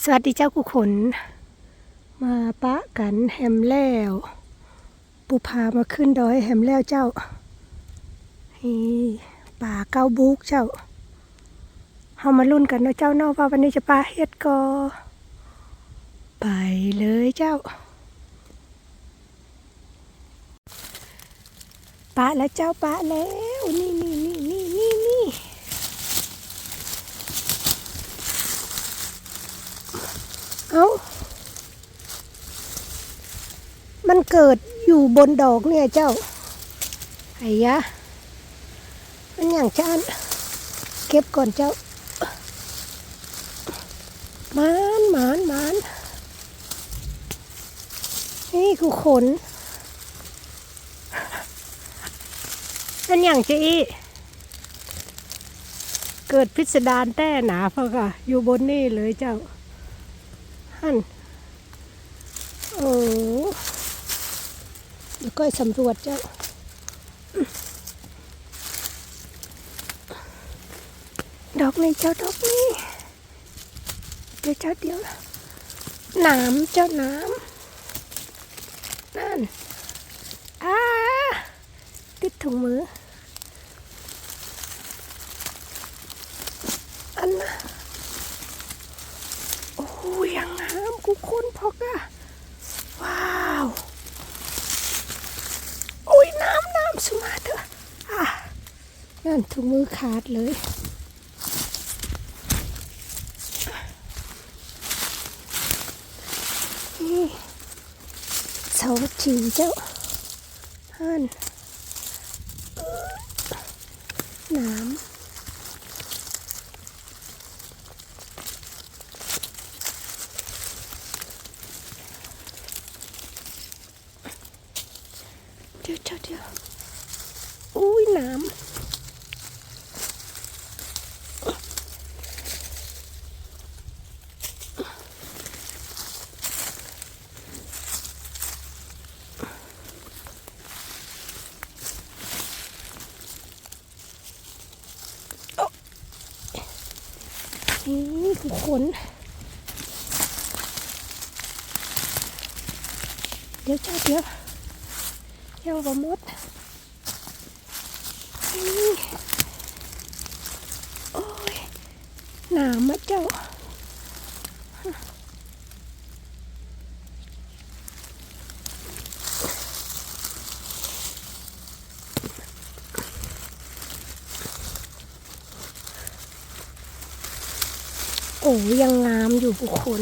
สวัสดีเจ้ากุขน มาปะกันแฮมแล้วปูพามาขึ้นดอยแฮมแล้วเจ้าป่าเก้าบุกเจ้าเฮามาลุ้นกันเนาะเจ้าเนาะว่าวันนี้จะปลาเฮ็ดก็ไปเลยเจ้าปะแล้วเจ้าปะแล้วนี่นี่นี่นี่ เอามันเกิดอยู่บนดอกเนี่ยเจ้า ไอ้ยะ มันอย่างจานเก็บก่อนเจ้า มานมานมานนี่คือขนมันอย่างจีเกิดพิสดารแต้หนาเพราะค่ะอยู่บนนี่เลยเจ้า หันโอ้เดี๋ยวก็สำรวจเจ้าดอกนี้เจ้าดอกนี้เดี๋ยวเจ้าเดียวน้ำเจ้าน้ำนั่นอ้าติดถุงมือ อันน่ะ โอ้ยยังงามกูคนพอกอะว้าว โอ้ยน้ำน้ำสุมาเถอะอะ นั่นถุงมือขาดเลยเสาจีเจ้าฮันเอ่อน้ำ เดี๋ยวเดี๋ยวเดี๋ยวอุ้ยน้ำโอ๊ะ นี่คือขน เดี๋ยวเจ้าเดี๋ยวเจ้าบะมดนี่โอ้ยหนามมาเจ้า ยังงามอยู่บุคคล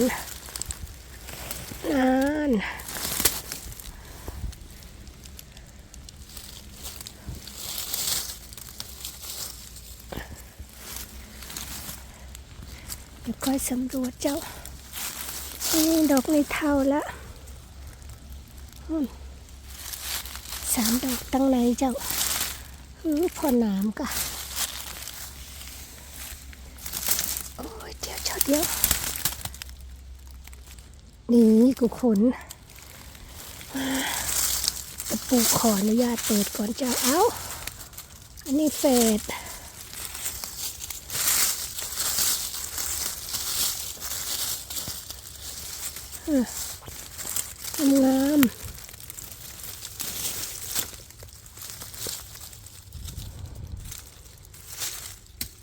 นานเดี๋ยวค่อยสำรวจเจ้านี่ดอกในเท่าละสามดอกตั้งในเจ้าอือพอหนามกะโอ้ย เยวเจ้าเดี๋ยวนี่กูขนตะปูขออนุญาตเปิดก่อนเจ้าเอ้า อันนี้เฟดงาม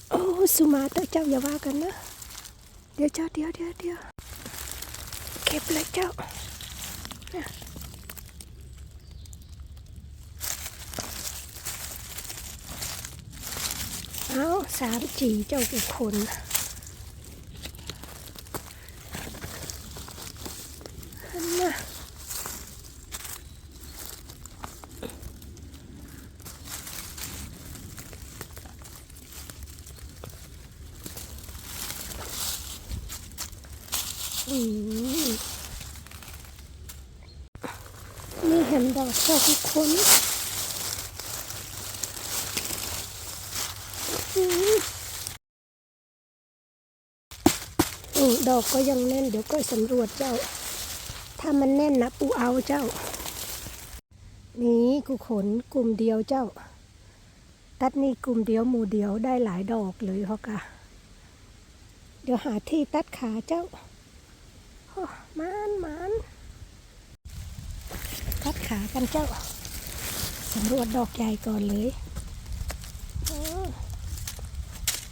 โอ้สุมาเตอร์เจ้าอย่าว่ากันนะ เดี๋ยวเจ้าเดี๋ยวเดี๋ยวเดี๋ยวเก็บเลยเจ้าเอาสามจีเจ้ากุคนน่ะ อืม นี่เห็นดอกเจ้าทุกคนอือดอกก็ยังแน่น เดี๋ยวก็สำรวจเจ้า ถ้ามันแน่นนะปูเอาเจ้า นี่กูขนกลุ่มเดียวเจ้า ตัดนี่กลุ่มเดียวหมู่เดียวได้หลายดอกเลยเขากะเดี๋ยวหาที่ตัดขาเจ้า มันมันคัดขากันเจ้าสำรวจดอกใหญ่ก่อนเลย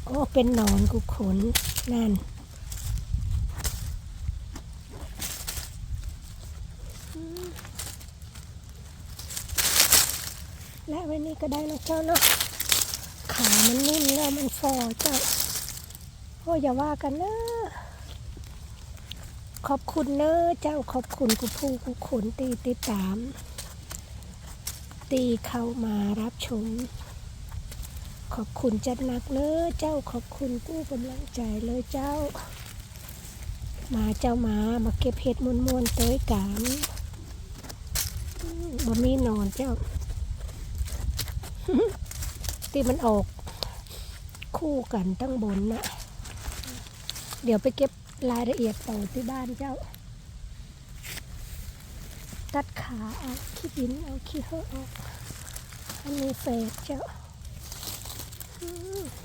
โอ้เป็นหนอนกุขนนั่นและว้นี่ก็ได้นะเจ้าเนาะขามันนิ่มแล้วมันฟอเจ้าโอ้อย่าว่ากันนะ ขอบคุณเนอะเจ้าขอบคุณกูผู้กูขนตีติดตาม ตีเข้ามารับชม ขอบคุณจัดหนักเนอะเจ้าขอบคุณกู้กำลังใจเลยเจ้า มาเจ้ามามาเก็บเห็ดมวนมวนๆเตยกันอืมบ่มีนอนเจ้าที่มันออก คู่กันตั้งบนนะเดี๋ยวไปเก็บ รายละเอียดต่อที่บ้านเจ้า ตัดขาเอาขี้ดินเอาขี้เหอะออกอันนี้เฟกเจ้า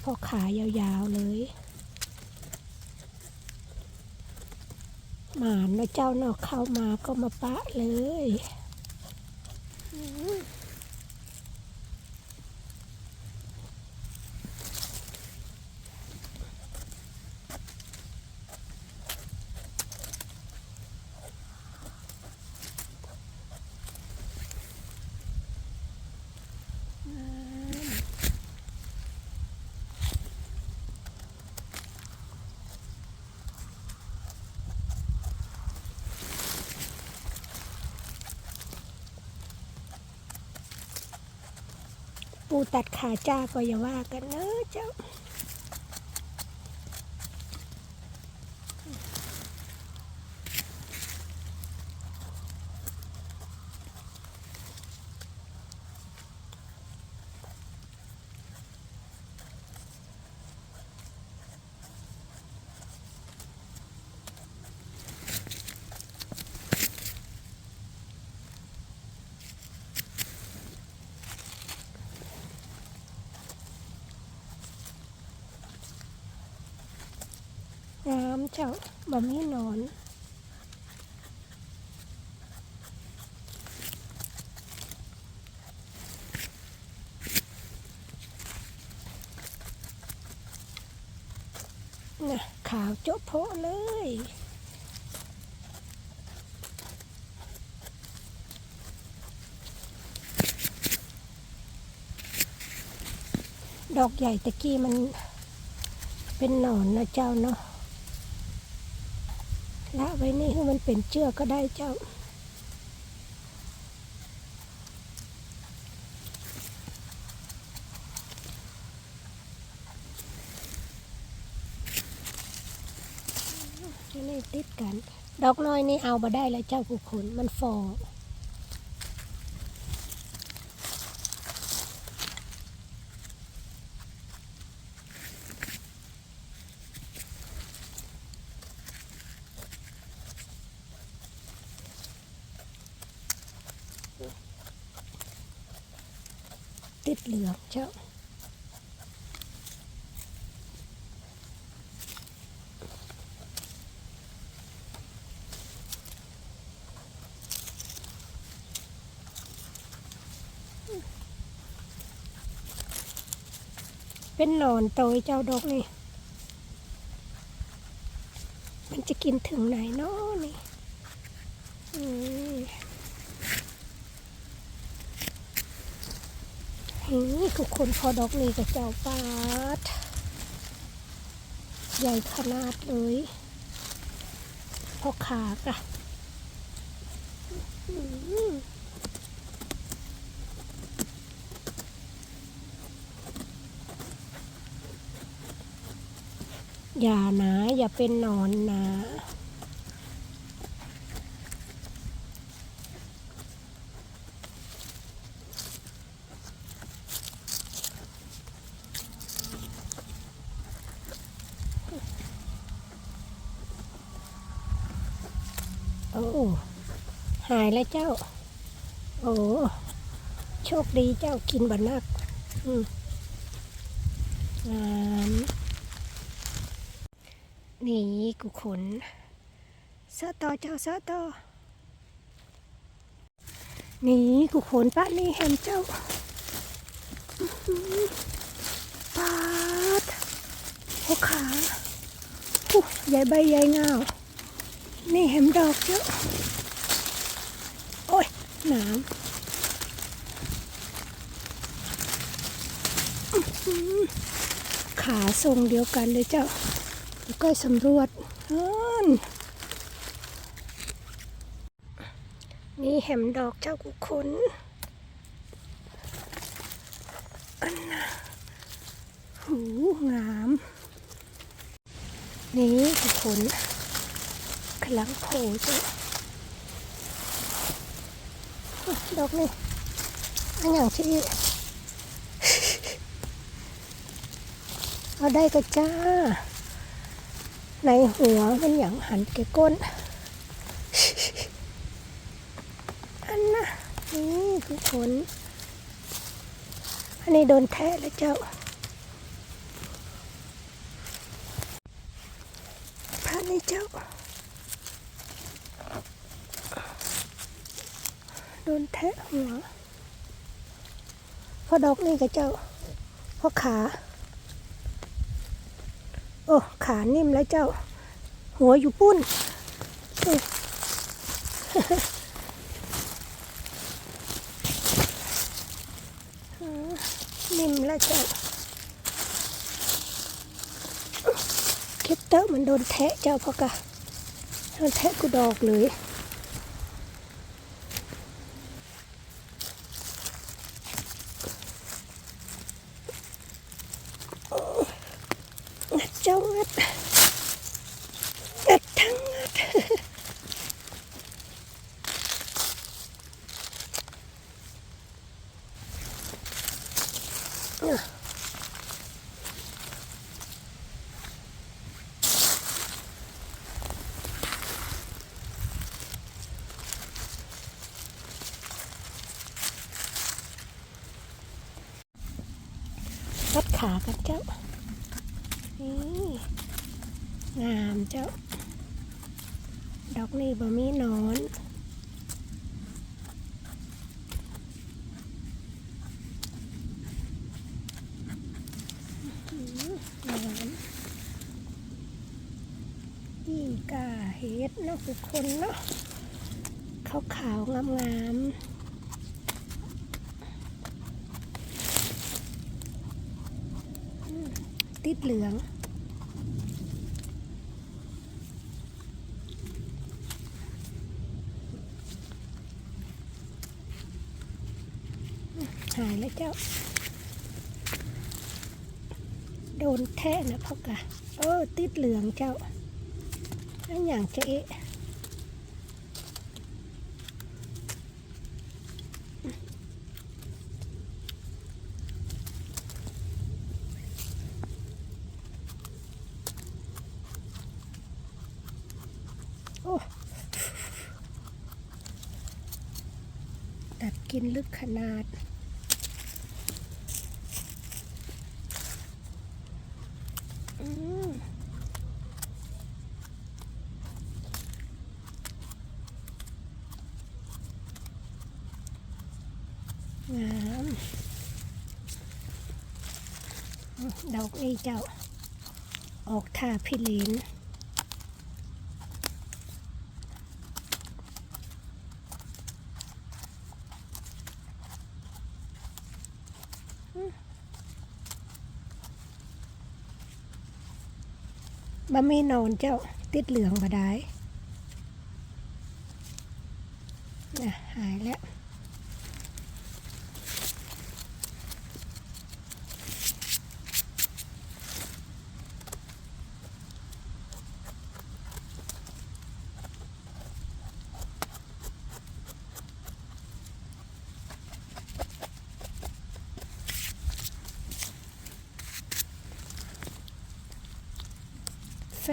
พอขายาวๆเลยหมานนะเจ้านอกเข้ามาก็มาปะเลย ตัดขาจ้าก็อย่าว่ากันเนอะเจ้า น้ำเจ้าบะมีหนอนน่ะขาวโจ๊ะโพะเลยดอกใหญ่ตะกี้มันเป็นหนอนนะเจ้าเนาะ ละไว้นี่ให้มันเป็นเชือกก็ได้เจ้าอันนี้ติดกัน ดอกน้อยนี่เอามาได้แล้วเจ้าผู้คนมันฟอ ติดเหลืองเจ้าเป็นหนอนโตยเจ้าดอกนี่ มันจะกินถึงไหนเนาะนี่อืม นี่ทุกคนพอดอกนี้กับเจ้าปาด ใหญ่ขนาดเลย พอขากะอย่านะ อย่าเป็นนอนนะ อ้หายแล้วเจ้า โอ้โชคดีเจ้ากินบันนักอืมงามนี่กูขนเสาะต่อเจ้าเสาะต่อนี่กูขนป้านี่เห็นเจ้าอื้อหือปาดหัวขาใหญ่ใบใหญ่เงา นี่เห็นดอกเจ้าโอ้ยหนามอื้อหือขาทรงเดียวกันเลยเจ้า แล้วก็สำรวจอันนี่แหมดอกเจ้ากุขนอันน่ะหูงาม นี่กุขน กำลังโผล่เจ้าอะดอกนี่อันอย่างที่เอาได้ก็จ้า ในหัวมันอย่างหันแกก้น อันน่ะนี่คือขนอันนี้โดนแทะแล้วเจ้าพระนี่เจ้า ดนแทะหัวพอดอกนี่กับเจ้าพอขา โอ้ ขานิ่มแล้วเจ้า หัวอยู่ปุ้นนิ่มแล้วเจ้าคิดเตอร์มันโดนแทะเจ้าพอกะโดนแทะกูดอกเลย งัดเจ้างัดงัดทั้งงัด วัด ขากันเจ้า นี่งามเจ้า ดอกนี่บ่มีนอนอื้อหืองามยิ่งกาเฮ็ดเนาะทุกคนเนาะขาวขาวๆงามงามๆอืม ติดเหลือง หายแล้วเจ้า โดนแทะนะพ่อกะเออติดเหลืองเจ้านั่นอย่างจะเอะโอ้ตัด กินลึกขนาด งามดอกนี้เจ้า ออกท่าพิลิน บะมีนอนเจ้าติดเหลืองบาได้นะหายแล้ว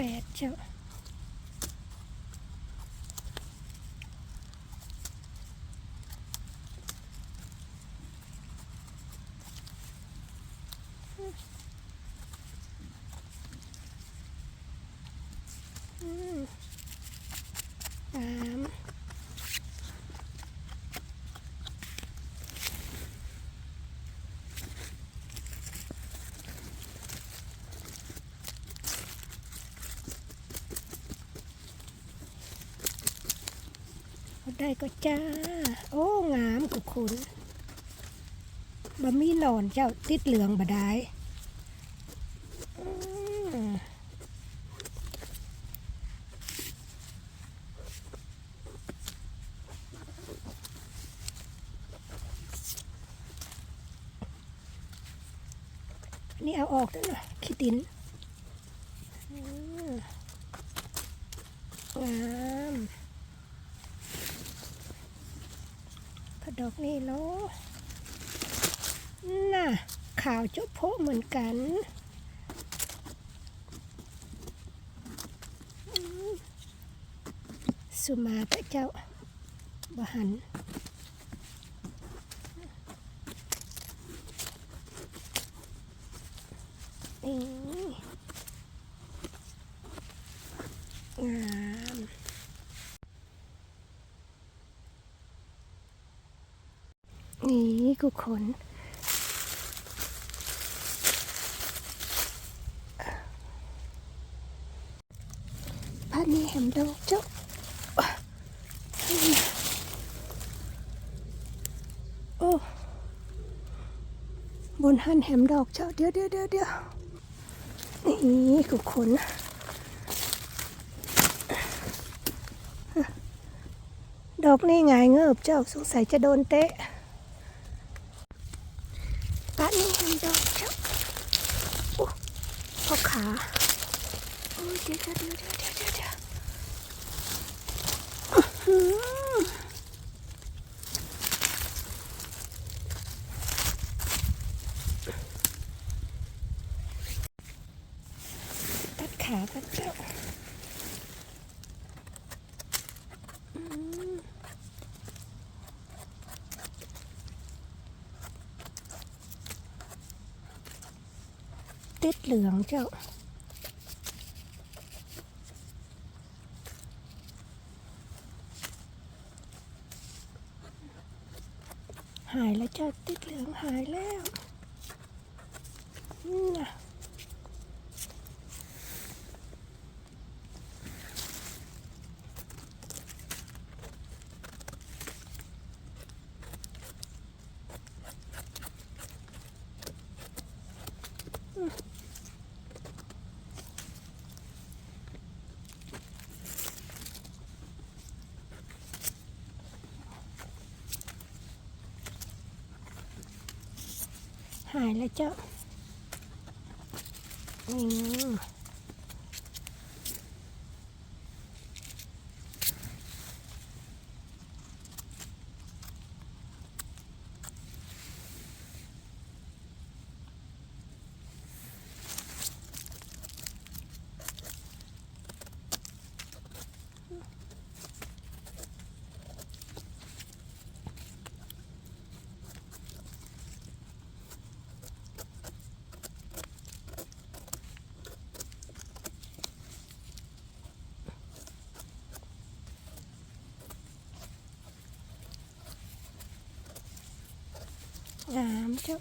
แฝดเจ้า อืม ได้ก็จ้า โอ้งามกุคุณบะมีหนอนเจ้าติดเหลืองบดายอืมนี่เอาออกด้วยนะขี้ตินอืมงามกระ ดอกนี่เนาะน่ะขาวจุบโพเหมือนกันสุมาแต่เจ้าบหันงาม นี่กูขนพันนี้แหมดอกเจ้าโอ้บนหันแหมดอกเจ้าเดี๋ยวเดี๋ยวเดี๋ยวเดี๋ยวนี่กูขนดอกนี่ไงเงือบเจ้าสงสัยจะโดนเตะป้านี่ทำดอกเจ้าโอ้ พอขาโอ้ยเดี๋ยวเดี๋ยวเดี๋ยวเดี๋ยวเดี๋ยวตัดขาตัดขาอืม ติดเหลืองเจ้าหายแล้วเจ้าติดเหลืองหายแล้วนี่นะหายแล้วเจ้าอืม งามเจ้า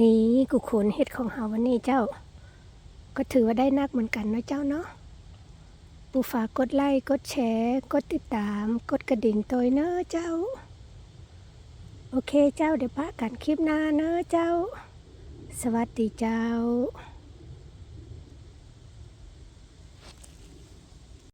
นี่กูขนเห็ดของเฮาวันนี้เจ้า ก็ถือว่าได้นักเหมือนกันนะเจ้าเนาะปูฝากกดไลค์กดแชร์กดติดตาม กดกระดิ่งตัวเนอะเจ้า โอเคเจ้าเดี๋ยวพากันคลิปหน้าเนอะเจ้า สวัสดีเจ้า